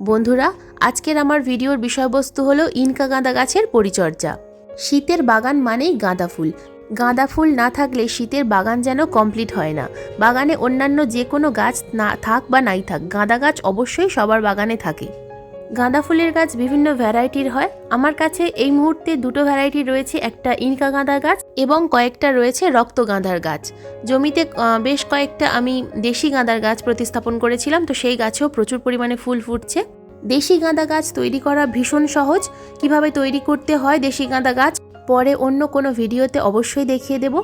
বন্ধুরা, আজকের আমার ভিডিওর বিষয়বস্তু হলো ইনকা গাঁদা গাছের পরিচর্যা। শীতের বাগান মানেই গাঁদা ফুল। গাঁদা ফুল না থাকলে শীতের বাগান যেন কমপ্লিট হয় না। বাগানে অন্যান্য যে কোনো গাছ না থাক বা নাই থাক, গাঁদা গাছ অবশ্যই সবার বাগানে থাকে। গাঁদা ফুলের গাছ বিভিন্ন ভ্যারাইটির হয়। আমার কাছে এই মুহূর্তে দুটো ভ্যারাইটি রয়েছে। একটা ইনকা গাঁদা গাছ এবং কয়েকটা রয়েছে রক্ত গাঁদার গাছ। জমিতে বেশ কয়েকটা আমি দেশি গাঁদার গাছ প্রতিস্থাপন করেছিলাম, তো সেই গাছেও প্রচুর পরিমাণে ফুল ফুটছে। দেশি গাঁদা গাছ তৈরি করা ভীষণ সহজ। কীভাবে তৈরি করতে হয় দেশি গাঁদা গাছ, পরে অন্য কোনো ভিডিওতে অবশ্যই দেখিয়ে দেব।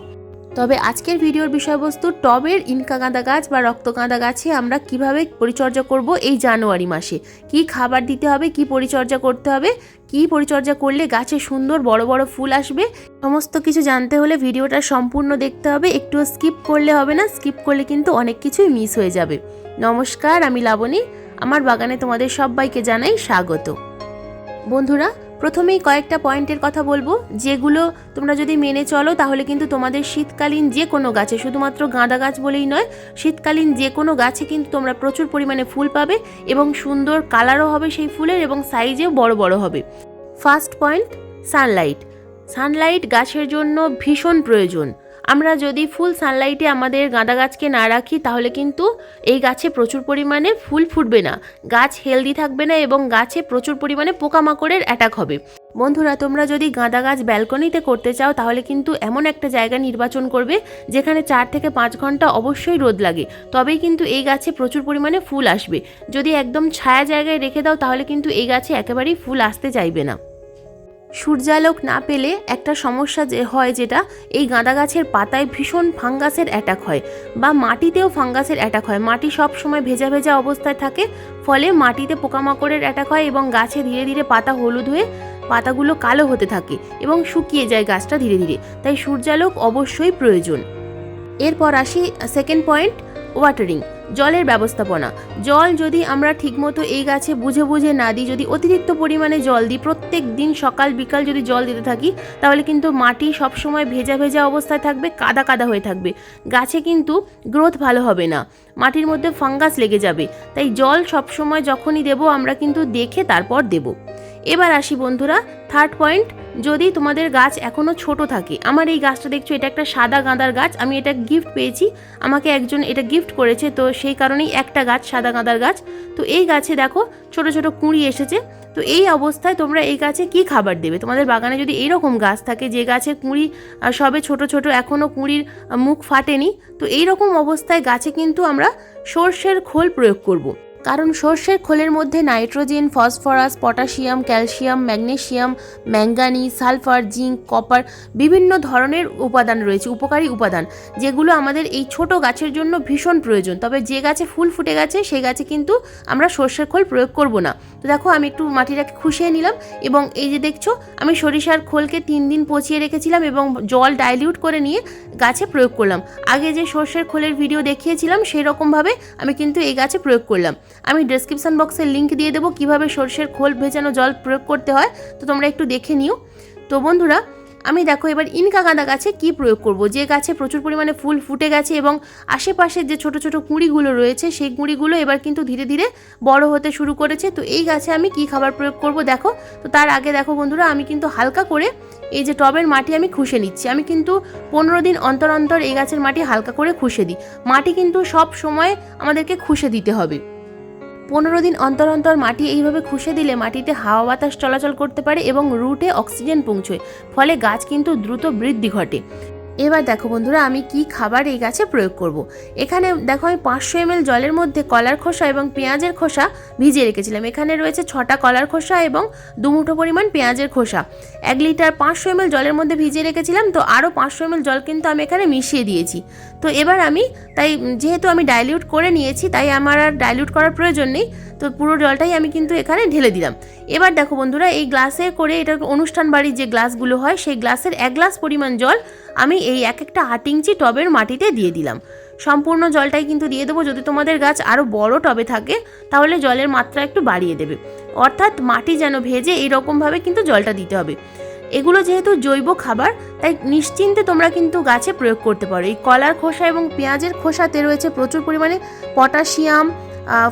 তবে আজকের ভিডিওর বিষয়বস্তু টবের ইনকা গাঁদা গাছ বা রক্ত গাঁদা গাছে আমরা কীভাবে পরিচর্যা করব এই জানুয়ারি মাসে? কি খাবার দিতে হবে, কি পরিচর্যা করতে হবে, কি পরিচর্যা করলে গাছে সুন্দর বড় বড় ফুল আসবে? সমস্ত কিছু জানতে হলে ভিডিওটা সম্পূর্ণ দেখতে হবে একটু স্কিপ করলে হবে না, স্কিপ করলে কিন্তু অনেক কিছুই মিস হয়ে যাবে। নমস্কার, আমি লাবণী, আমার বাগানে তোমাদের সবাইকে জানাই স্বাগত। বন্ধুরা প্রথমেই কয়েকটা পয়েন্টের কথা বলব। যেগুলো তোমরা যদি মেনে চলো, তাহলে কিন্তু তোমাদের শীতকালীন যে কোনো গাছে, শুধুমাত্র গাঁদা গাছ বলেই নয়, শীতকালীন যে কোনো গাছে কিন্তু তোমরা প্রচুর পরিমাণে ফুল পাবে এবং সুন্দর কালারও হবে সেই ফুলের এবং সাইজেও বড় বড় হবে। First point, Sunlight. সানলাইট গাছের জন্য ভীষণ প্রয়োজন। আমরা যদি ফুল সানলাইটে আমাদের গাঁদা গাছকে না রাখি, তাহলে কিন্তু এই গাছে প্রচুর পরিমাণে ফুল ফুটবে না। গাছ হেলদি থাকবে না এবং গাছে প্রচুর পরিমাণে পোকামাকড়ের অ্যাটাক হবে। বন্ধুরা, তোমরা যদি গাঁদা গাছ ব্যালকনিতে করতে চাও, তাহলে কিন্তু এমন একটা জায়গা নির্বাচন করবে, যেখানে চার থেকে পাঁচ ঘণ্টা অবশ্যই রোদ লাগে। তবেই কিন্তু এই গাছে প্রচুর পরিমাণে ফুল আসবে। যদি একদম ছায়া জায়গায় রেখে দাও, তাহলে কিন্তু এই গাছে একেবারেই ফুল আসতে চাইবে না। সূর্যালোক না পেলে একটা সমস্যা যে হয় যেটা, এই গাঁদা গাছের পাতায় ভীষণ ফাঙ্গাসের অ্যাটাক হয় বা মাটিতেও ফাঙ্গাসের অ্যাটাক হয়। মাটি সব সময় ভেজা ভেজা অবস্থায় থাকে, ফলে মাটিতে পোকামাকড়ের অ্যাটাক হয় এবং গাছে ধীরে ধীরে পাতা হলুদ হয়ে পাতাগুলো কালো হতে থাকে এবং শুকিয়ে যায় গাছটা ধীরে ধীরে। তাই সূর্যালোক অবশ্যই প্রয়োজন। এরপর আসি সেকেন্ড পয়েন্ট ওয়াটারিং জলের ব্যবস্থাপনা। জল যদি আমরা ঠিকমতো এই গাছে বুঝে বুঝে না দিই, যদি অতিরিক্ত পরিমাণে জল দিই, প্রত্যেক দিন সকাল বিকাল যদি জল দিতে থাকি, তাহলে কিন্তু মাটি সবসময় ভেজা ভেজা অবস্থায় থাকবে, কাদা কাদা হয়ে থাকবে। গাছে কিন্তু গ্রোথ ভালো হবে না। মাটির মধ্যে ফাঙ্গাস লেগে যাবে। তাই জল সবসময় যখনই দেব, আমরা কিন্তু দেখে তারপর দেব। এবার আসি বন্ধুরা থার্ড পয়েন্ট যদি তোমাদের গাছ এখনও ছোট থাকে, আমার এই গাছটা দেখছ, এটা একটা সাদা গাঁদার গাছ, আমি এটা গিফট পেয়েছি, আমাকে একজন এটা গিফট করেছে, তো সেই কারণেই একটা গাছ সাদা গাঁদার গাছ, তো এই গাছে দেখো, ছোট ছোট কুঁড়ি এসেছে, তো এই অবস্থায় তোমরা এই গাছে কি খাবার দেবে তোমাদের বাগানে যদি এইরকম গাছ থাকে, যে গাছে কুঁড়ি সবে ছোট ছোট এখনও কুঁড়ির মুখ ফাটেনি, তো এই রকম অবস্থায় গাছে কিন্তু আমরা সর্ষের খোল প্রয়োগ করব। কারণ সর্ষের খোলের মধ্যে nitrogen, phosphorus, potassium, calcium magnesium manganese sulphur, zinc, copper বিভিন্ন ধরনের উপাদান রয়েছে, উপকারী উপাদান, যেগুলো আমাদের এই ছোট গাছের জন্য ভীষণ প্রয়োজন। তবে যে গাছে ফুল ফুটে গেছে সেই গাছে কিন্তু আমরা সর্ষের খোল প্রয়োগ করব না। তো দেখো, আমি একটু মাটিটাকে খুশিয়ে নিলাম এবং এই যে দেখছ, আমি সরিষার খোলকে তিন দিন পচিয়ে রেখেছিলাম এবং জল ডাইলিউট করে নিয়ে গাছে প্রয়োগ করলাম। আগে যে সর্ষের খোলের ভিডিও দেখিয়েছিলাম সেই রকমভাবে আমি কিন্তু এই গাছে প্রয়োগ করলাম। আমি ডেসক্রিপশন বক্সে লিঙ্ক দিয়ে দেবো কীভাবে সর্ষের খোল ভেজানো জল প্রয়োগ করতে হয়, তো তোমরা একটু দেখে নিও। তো বন্ধুরা, আমি দেখো এবার ইনকা গাঁদা গাছে কি প্রয়োগ করব? যে গাছে প্রচুর পরিমাণে ফুল ফুটে গেছে এবং আশেপাশের যে ছোট ছোট কুঁড়িগুলো রয়েছে, সেই কুঁড়িগুলো এবার কিন্তু ধীরে ধীরে বড় হতে শুরু করেছে। তো এই গাছে আমি কি খাবার প্রয়োগ করব দেখো? তো তার আগে দেখো বন্ধুরা, আমি কিন্তু হালকা করে এই যে টবের মাটি আমি খুশে নিচ্ছি। আমি কিন্তু পনেরো দিন অন্তর অন্তর এই গাছের মাটি হালকা করে খুশে দিই। মাটি কিন্তু সব সময় আমাদেরকে খুশে দিতে হবে। পনেরো দিন অন্তর অন্তর মাটি এইভাবে খুশে দিলে মাটিতে হাওয়া বাতাস চলাচল করতে পারে এবং রুটে অক্সিজেন পৌঁছয়। ফলে গাছ কিন্তু দ্রুত বৃদ্ধি ঘটে। এবার দেখো বন্ধুরা, আমি কি খাবার এই গাছে প্রয়োগ করব। এখানে দেখো আমি পাঁচশো এম জলের মধ্যে কলার খোসা এবং পেঁয়াজের খোসা ভিজিয়ে রেখেছিলাম। এখানে রয়েছে ছটা কলার খোসা এবং দুমুঠো পরিমাণ পেঁয়াজের খোসা। এক লিটার পাঁচশো এম জলের মধ্যে ভিজিয়ে রেখেছিলাম, তো আরও পাঁচশো এম জল কিন্তু আমি এখানে মিশিয়ে দিয়েছি। তো এবার আমি তাই যেহেতু আমি ডাইলিউট করে নিয়েছি, তাই আমার আর ডাইলিউট করার প্রয়োজন নেই, তো পুরো জলটাই আমি কিন্তু এখানে ঢেলে দিলাম। এবার দেখো বন্ধুরা, এই গ্লাসে করে এটা অনুষ্ঠান বাড়ির যে গ্লাসগুলো হয়, সেই গ্লাসের এক গ্লাস পরিমাণ জল আমি এই এক একটা আট ইঞ্চি টবের মাটিতে দিয়ে দিলাম। সম্পূর্ণ জলটাই কিন্তু দিয়ে দেবো। যদি তোমাদের গাছ আরও বড় টবে থাকে, তাহলে জলের মাত্রা একটু বাড়িয়ে দেবে। অর্থাৎ মাটি যেন ভেজে এইরকমভাবে কিন্তু জলটা দিতে হবে। এগুলো যেহেতু জৈব খাবার, তাই নিশ্চিন্তে তোমরা কিন্তু গাছে প্রয়োগ করতে পারো। এই কলার খোসা এবং পেঁয়াজের খোসাতে রয়েছে প্রচুর পরিমাণে potassium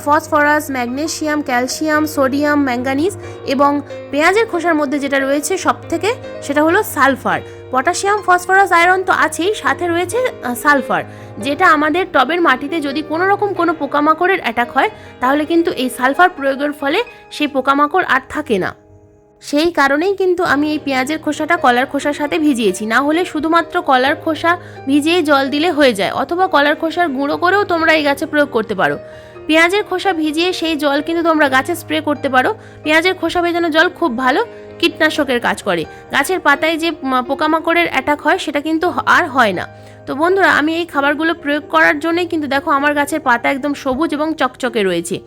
phosphorus magnesium calcium, sodium, manganese এবং পেঁয়াজের খোসার মধ্যে যেটা রয়েছে সব থেকে সেটা হলো সালফার। পটাশিয়াম, ফসফরাস, আয়রন তো আছেই, সাথে রয়েছে সালফার, যেটা আমাদের টবের মাটিতে যদি কোনো রকম কোনো পোকামাকড়ের অ্যাটাক হয়, তাহলে কিন্তু এই সালফার প্রয়োগের ফলে সেই পোকামাকড় আর থাকে না। সেই কারণেই কিন্তু আমি এই পেঁয়াজের খোসাটা কলার খোসার সাথে ভিজিয়েছি। না হলে শুধুমাত্র কলার খোসা ভিজিয়ে জল দিলে হয়ে যায়, অথবা কলার খোসার গুঁড়ো করেও তোমরা এই গাছে প্রয়োগ করতে পারো। পেঁয়াজের খোসা ভিজিয়ে সেই জল কিন্তু তোমরা গাছে স্প্রে করতে পারো। পেঁয়াজের খোসা ভেজানো জল খুব ভালো কীটনাশকের কাজ করে। গাছের পাতায় যে পোকামাকড়ের অ্যাটাক হয়, সেটা কিন্তু আর হয় না। তো বন্ধুরা, আমি এই খাবারগুলো প্রয়োগ করার জন্যই কিন্তু দেখো আমার গাছের পাতা একদম সবুজ এবং চকচকে রয়েছে।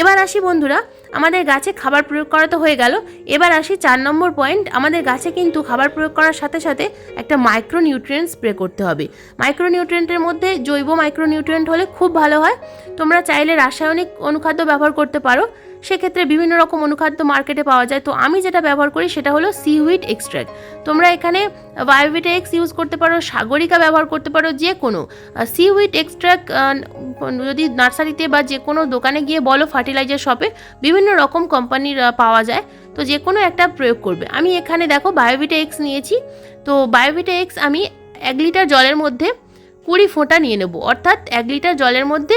এবার আসি বন্ধুরা, আমাদের গাছে খাবার প্রয়োগ করা তো হয়ে গেল। এবার আসি চার নম্বর পয়েন্ট আমাদের গাছে কিন্তু খাবার প্রয়োগ করার সাথে সাথে একটা মাইক্রোনিউট্রিয়েন্ট স্প্রে করতে হবে। মাইক্রোনিউট্রিয়েন্টের মধ্যে জৈব মাইক্রোনিউট্রিয়েন্ট হলে খুব ভালো হয়। তোমরা চাইলে রাসায়নিক অনুখাদ্য ব্যবহার করতে পারো। সেক্ষেত্রে বিভিন্ন রকম অনুখাদ্য মার্কেটে পাওয়া যায়। তো আমি যেটা ব্যবহার করি সেটা হলো সিউইড এক্সট্র্যাক্ট তোমরা এখানে বায়োভিটা এক্স ইউজ করতে পারো, সাগরিকা ব্যবহার করতে পারো, যে কোনো। সিউইড এক্সট্র্যাক্ট যদি নার্সারিতে বা যে কোনো দোকানে গিয়ে বলো ফার্টিলাইজার শপে বিভিন্ন রকম কোম্পানির পাওয়া যায়। তো যে কোনো একটা প্রয়োগ করবে। আমি এখানে দেখো বায়োভিটা এক্স নিয়েছি। তো বায়োভিটা এক্স আমি এক লিটার জলের মধ্যে কুড়ি ফোঁটা নিয়ে নেব। অর্থাৎ এক লিটার জলের মধ্যে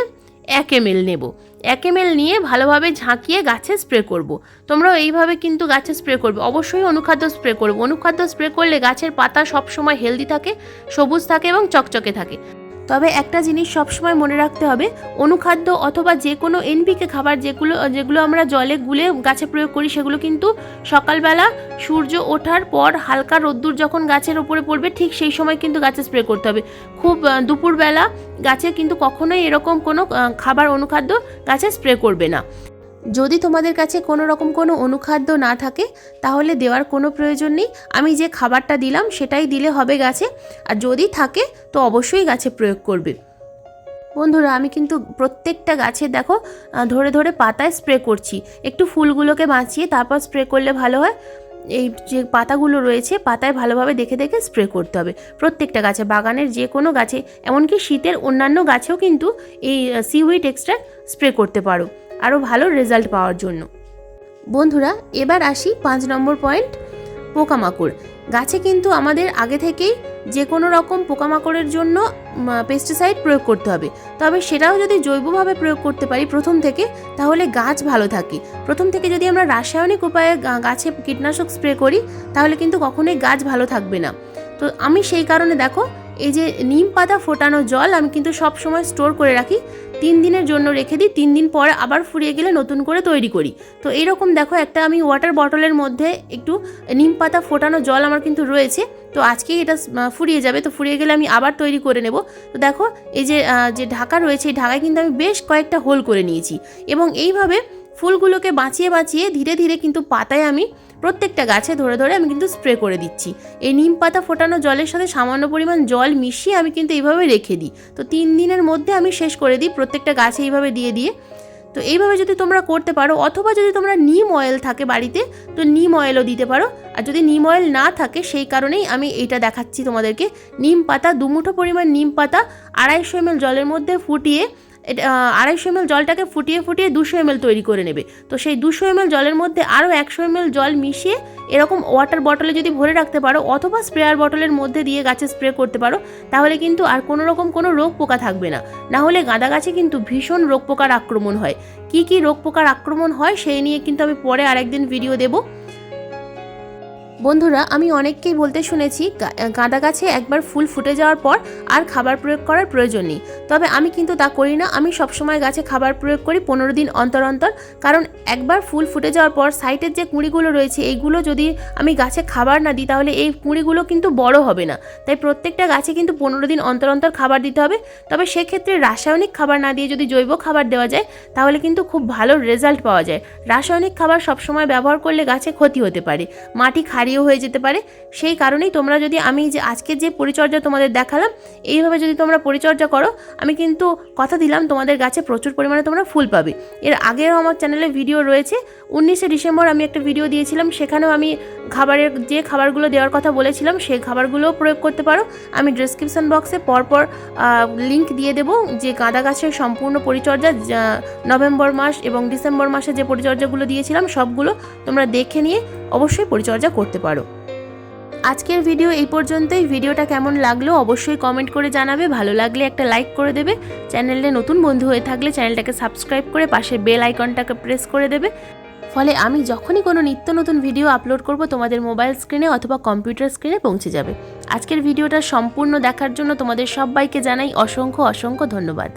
এক এম এল নেব। এক এম নিয়ে ভালোভাবে ঝাঁকিয়ে গাছে স্প্রে করব। তোমরাও এইভাবে কিন্তু গাছে স্প্রে করবে। অবশ্যই অনুখাদ্য স্প্রে করবে। অনুখাদ্য স্প্রে করলে গাছের পাতা সবসময় হেলদি থাকে, সবুজ থাকে এবং চকচকে থাকে। তবে একটা জিনিস সবসময় মনে রাখতে হবে, অনুখাদ্য অথবা যে কোনো এনপিকে খাবার যেগুলো যেগুলো আমরা জলে গুলে গাছে প্রয়োগ করি, সেগুলো কিন্তু সকালবেলা সূর্য ওঠার পর হালকা রোদ্দুর যখন গাছের ওপরে পড়বে, ঠিক সেই সময় কিন্তু গাছে স্প্রে করতে হবে। খুব দুপুরবেলা গাছে কিন্তু কখনোই এরকম কোনো খাবার অনুখাদ্য গাছে স্প্রে করবে না। যদি তোমাদের কাছে কোনো রকম কোনো অনুখাদ্য না থাকে, তাহলে দেওয়ার কোনো প্রয়োজন নেই। আমি যে খাবারটা দিলাম, সেটাই দিলে হবে গাছে। আর যদি থাকে, তো অবশ্যই গাছে প্রয়োগ করবে। বন্ধুরা, আমি কিন্তু প্রত্যেকটা গাছে দেখো ধরে ধরে পাতায় স্প্রে করছি। একটু ফুলগুলোকে বাঁচিয়ে তারপর স্প্রে করলে ভালো হয়। এই যে পাতাগুলো রয়েছে, পাতায় ভালোভাবে দেখে দেখে স্প্রে করতে হবে। প্রত্যেকটা গাছে, বাগানের যে কোনো গাছে, এমনকি শীতের অন্যান্য গাছেও কিন্তু এই সিউইট এক্সট্রা স্প্রে করতে পারো। আরও ভালো রেজাল্ট পাওয়ার জন্য। বন্ধুরা, এবার আসি পাঁচ নম্বর পয়েন্ট পোকামাকড়। গাছে কিন্তু আমাদের আগে থেকেই যে কোনো রকম পোকামাকড়ের জন্য পেস্টিসাইড প্রয়োগ করতে হবে। তবে সেটাও যদি জৈবভাবে প্রয়োগ করতে পারি প্রথম থেকে, তাহলে গাছ ভালো থাকে। প্রথম থেকে যদি আমরা রাসায়নিক উপায়ে গাছে কীটনাশক স্প্রে করি, তাহলে কিন্তু কখনোই গাছ ভালো থাকবে না। তো আমি সেই কারণে দেখো এই যে নিম পাতা ফোটানো জল আমি কিন্তু সব সময় স্টোর করে রাখি। তিন দিনের জন্য রেখে দিই, তিন দিন পরে আবার ফুরিয়ে গেলে নতুন করে তৈরি করি। তো এরকম দেখো একটা আমি ওয়াটার বটলের মধ্যে একটু নিম পাতা ফোটানো জল আমার কিন্তু রয়েছে। তো আজকেই এটা ফুরিয়ে যাবে। তো ফুরিয়ে গেলে আমি আবার তৈরি করে নেব। তো দেখো এই যে যে ঢাকা রয়েছে, এই ঢাকায় কিন্তু আমি বেশ কয়েকটা হোল করে নিয়েছি। এবং এইভাবে ফুলগুলোকে বাঁচিয়ে বাঁচিয়ে ধীরে ধীরে কিন্তু পাতায় আমি প্রত্যেকটা গাছে ধরে ধরে আমি কিন্তু স্প্রে করে দিচ্ছি। এই নিম পাতা ফোটানো জলের সাথে সামান্য পরিমাণ জল মিশিয়ে আমি কিন্তু এইভাবে রেখে দিই। তো তিন দিনের মধ্যে আমি শেষ করে দিই প্রত্যেকটা গাছে এইভাবে দিয়ে দিয়ে। তো এইভাবে যদি তোমরা করতে পারো অথবা যদি তোমরা নিম অয়েল থাকে বাড়িতে, তো নিম অয়েলও দিতে পারো। আর যদি নিম অয়েল না থাকে, সেই কারণেই আমি এইটা দেখাচ্ছি তোমাদেরকে। নিম পাতা, দুমুঠো পরিমাণ নিম পাতা, আড়াইশো এমএল জলের মধ্যে ফুটিয়ে এটা আড়াইশো এমএল জলটাকে ফুটিয়ে ফুটিয়ে দুশো এমএল তৈরি করে নেবে। তো সেই দুশো এমএল জলের মধ্যে আরও একশো এমএল জল মিশিয়ে এরকম ওয়াটার বটলে যদি ভরে রাখতে পারো অথবা স্প্রেয়ার বটলের মধ্যে দিয়ে গাছে স্প্রে করতে পারো, তাহলে কিন্তু আর কোনো রকম কোনো রোগ পোকা থাকবে না। না হলে গাঁদা গাছে কিন্তু ভীষণ রোগ পোকার আক্রমণ হয়। কি কি রোগ পোকার আক্রমণ হয় সেই নিয়ে কিন্তু আমি পরে আরেকদিন ভিডিও দেবো। বন্ধুরা, আমি অনেককেই বলতে শুনেছি গাঁদা গাছে একবার ফুল ফুটে যাওয়ার পর আর খাবার প্রয়োগ করার প্রয়োজন নেই। তবে আমি কিন্তু তা করি না। আমি সবসময় গাছে খাবার প্রয়োগ করি পনেরো দিন অন্তর অন্তর। কারণ একবার ফুল ফুটে যাওয়ার পর সাইটের যে কুঁড়িগুলো রয়েছে এইগুলো যদি আমি গাছে খাবার না দিই, তাহলে এই কুঁড়িগুলো কিন্তু বড় হবে না। তাই প্রত্যেকটা গাছে কিন্তু পনেরো দিন অন্তর অন্তর খাবার দিতে হবে। তবে সেক্ষেত্রে রাসায়নিক খাবার না দিয়ে যদি জৈব খাবার দেওয়া যায়, তাহলে কিন্তু খুব ভালো রেজাল্ট পাওয়া যায়। রাসায়নিক খাবার সবসময় ব্যবহার করলে গাছে ক্ষতি হতে পারে। মাটি ক্ষারীয় ভারীও হয়ে যেতে পারে। সেই কারণেই তোমরা যদি আমি যে আজকে যে পরিচর্যা তোমাদের দেখালাম, এইভাবে যদি তোমরা পরিচর্যা করো, আমি কিন্তু কথা দিলাম, তোমাদের গাছে প্রচুর পরিমাণে তোমরা ফুল পাবে। এর আগেও আমার চ্যানেলে ভিডিও রয়েছে। উনিশে ডিসেম্বর আমি একটা ভিডিও দিয়েছিলাম, সেখানেও আমি খাবারের, যে খাবারগুলো দেওয়ার কথা বলেছিলাম, সেই খাবারগুলোও প্রয়োগ করতে পারো। আমি ডিসক্রিপশন বক্সে পরপর লিঙ্ক দিয়ে দেবো যে গাঁদা গাছের সম্পূর্ণ পরিচর্যা নভেম্বর মাস এবং ডিসেম্বর মাসে যে পরিচর্যাগুলো দিয়েছিলাম, সবগুলো তোমরা দেখে নিয়ে অবশ্যই পরিচর্যা করতে পারো। আজকের ভিডিও এই পর্যন্তই। ভিডিওটা কেমন লাগল অবশ্যই কমেন্ট করে জানাবে। ভালো লাগলে একটা লাইক করে দেবে। চ্যানেলে নতুন বন্ধু হয়ে থাকলে চ্যানেলটাকে সাবস্ক্রাইব করে পাশে বেল আইকনটাকে প্রেস করে দেবে। ফলে আমি যখনই কোনো নিত্য নতুন ভিডিও আপলোড করব, তোমাদের মোবাইল স্ক্রিনে অথবা কম্পিউটার স্ক্রিনে পৌঁছে যাবে। আজকের ভিডিওটা সম্পূর্ণ দেখার জন্য তোমাদের সবাইকে জানাই অসংখ্য অসংখ্য ধন্যবাদ।